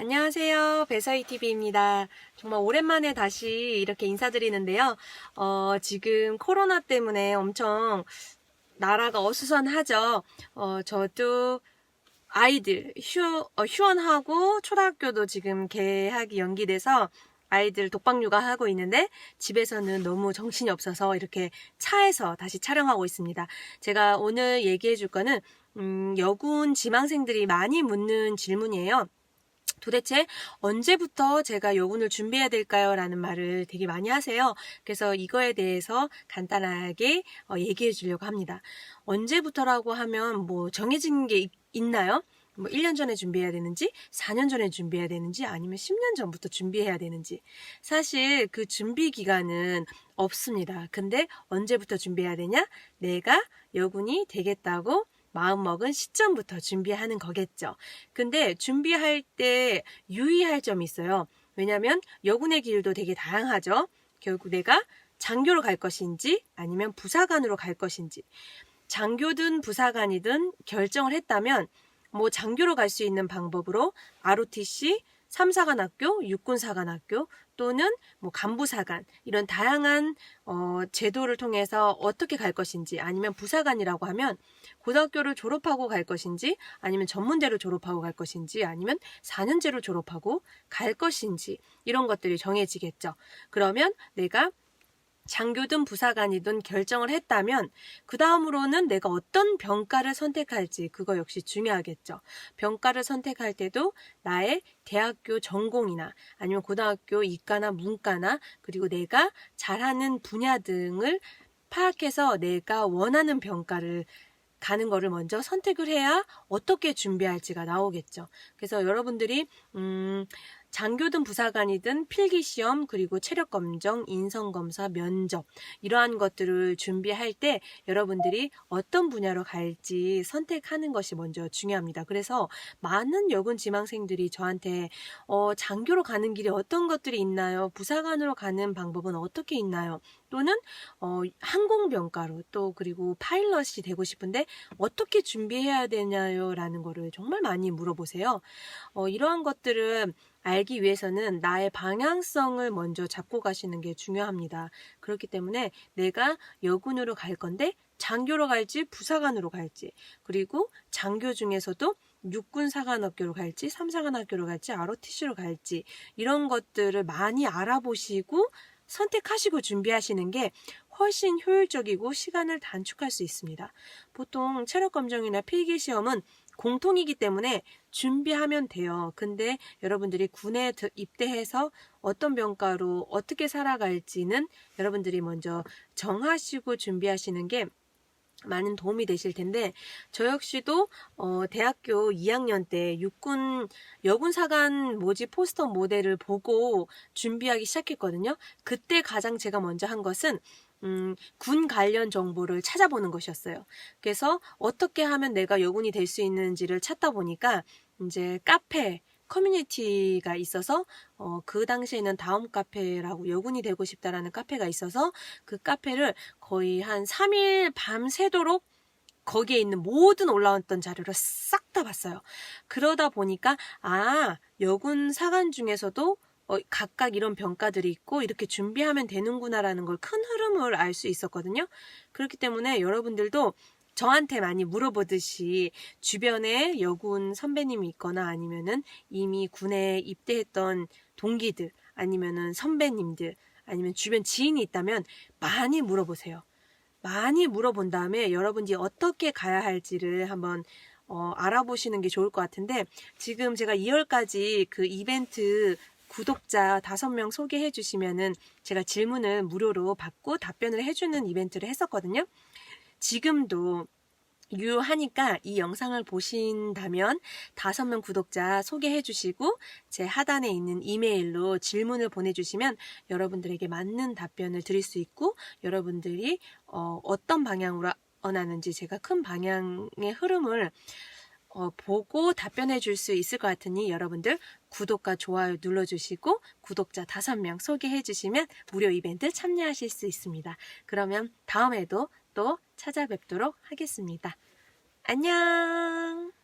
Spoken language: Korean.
안녕하세요. 배서희 TV입니다. 정말 오랜만에 다시 이렇게 인사드리는데요. 어, 지금 코로나 때문에 엄청 나라가 어수선하죠. 어, 저도 아이들 휴, 어, 휴원하고 초등학교도 지금 개학이 연기돼서 아이들 독방 육아하고 있는데 집에서는 너무 정신이 없어서 이렇게 차에서 다시 촬영하고 있습니다. 제가 오늘 얘기해 줄 거는 음, 여군 지망생들이 많이 묻는 질문이에요. 도대체 언제부터 제가 여군을 준비해야 될까요? 라는 말을 되게 많이 하세요. 그래서 이거에 대해서 간단하게 어, 얘기해 주려고 합니다. 언제부터라고 하면 뭐 정해진 게 있- 있나요? 뭐 1년 전에 준비해야 되는지, 4년 전에 준비해야 되는지, 아니면 10년 전부터 준비해야 되는지. 사실 그 준비 기간은 없습니다. 근데 언제부터 준비해야 되냐? 내가 여군이 되겠다고 마음먹은 시점부터 준비하는 거겠죠. 근데 준비할 때 유의할 점이 있어요. 왜냐면 여군의 길도 되게 다양하죠. 결국 내가 장교로 갈 것인지 아니면 부사관으로 갈 것인지. 장교든 부사관이든 결정을 했다면 뭐 장교로 갈 수 있는 방법으로 ROTC, 3사관학교, 육군사관학교 또는 뭐 간부사관 이런 다양한 어, 제도를 통해서 어떻게 갈 것인지 아니면 부사관이라고 하면 고등학교를 졸업하고 갈 것인지 아니면 전문대로 졸업하고 갈 것인지 아니면 4년제로 졸업하고 갈 것인지 이런 것들이 정해지겠죠. 그러면 내가 장교든 부사관이든 결정을 했다면 그 다음으로는 내가 어떤 병과를 선택할지 그거 역시 중요하겠죠. 병과를 선택할 때도 나의 대학교 전공이나 아니면 고등학교 이과나 문과나 그리고 내가 잘하는 분야 등을 파악해서 내가 원하는 병과를 가는 거를 먼저 선택을 해야 어떻게 준비할지가 나오겠죠. 그래서 여러분들이 음 장교든 부사관이든 필기 시험 그리고 체력 검정, 인성 검사, 면접 이러한 것들을 준비할 때 여러분들이 어떤 분야로 갈지 선택하는 것이 먼저 중요합니다. 그래서 많은 여군 지망생들이 저한테 어, 장교로 가는 길이 어떤 것들이 있나요? 부사관으로 가는 방법은 어떻게 있나요? 또는 어, 항공병과로 또 그리고 파일럿이 되고 싶은데 어떻게 준비해야 되냐요 라는 거를 정말 많이 물어보세요. 어, 이러한 것들은 알기 위해서는 나의 방향성을 먼저 잡고 가시는 게 중요합니다. 그렇기 때문에 내가 여군으로 갈 건데 장교로 갈지 부사관으로 갈지 그리고 장교 중에서도 육군 사관학교로 갈지 삼사관학교로 갈지 ROTC로 갈지 이런 것들을 많이 알아보시고 선택하시고 준비하시는 게 훨씬 효율적이고 시간을 단축할 수 있습니다. 보통 체력 검정이나 필기 시험은 공통이기 때문에 준비하면 돼요. 근데 여러분들이 군에 드- 입대해서 어떤 병과로 어떻게 살아갈지는 여러분들이 먼저 정하시고 준비하시는 게 많은 도움이 되실 텐데 저 역시도 어, 대학교 2학년 때 육군 여군 사관 모집 포스터 모델을 보고 준비하기 시작했거든요. 그때 가장 제가 먼저 한 것은 음, 군 관련 정보를 찾아보는 것이었어요. 그래서 어떻게 하면 내가 여군이 될 수 있는지를 찾다 보니까 이제 카페 커뮤니티가 있어서 어, 그 당시에는 다음 카페라고 여군이 되고 싶다라는 카페가 있어서 그 카페를 거의 한 3일 밤새도록 거기에 있는 모든 올라왔던 자료를 싹 다 봤어요. 그러다 보니까 아 여군 사관 중에서도 어, 각각 이런 병가들이 있고 이렇게 준비하면 되는구나라는 걸 큰 흐름을 알 수 있었거든요. 그렇기 때문에 여러분들도 저한테 많이 물어보듯이 주변에 여군 선배님이 있거나 아니면은 이미 군에 입대했던 동기들 아니면은 선배님들 아니면 주변 지인이 있다면 많이 물어보세요. 많이 물어본 다음에 여러분이 어떻게 가야 할지를 한번 어, 알아보시는 게 좋을 것 같은데 지금 제가 2월까지 그 이벤트 구독자 5명 소개해 주시면은 제가 질문을 무료로 받고 답변을 해주는 이벤트를 했었거든요. 지금도 유효하니까 이 영상을 보신다면 다섯 명 구독자 소개해 주시고 제 하단에 있는 이메일로 질문을 보내주시면 여러분들에게 맞는 답변을 드릴 수 있고 여러분들이 어, 어떤 방향으로 원하는지 제가 큰 방향의 흐름을 어, 보고 답변해 줄 수 있을 것 같으니 여러분들 구독과 좋아요 눌러주시고 구독자 다섯 명 소개해 주시면 무료 이벤트 참여하실 수 있습니다. 그러면 다음에도 또 찾아뵙도록 하겠습니다. 안녕!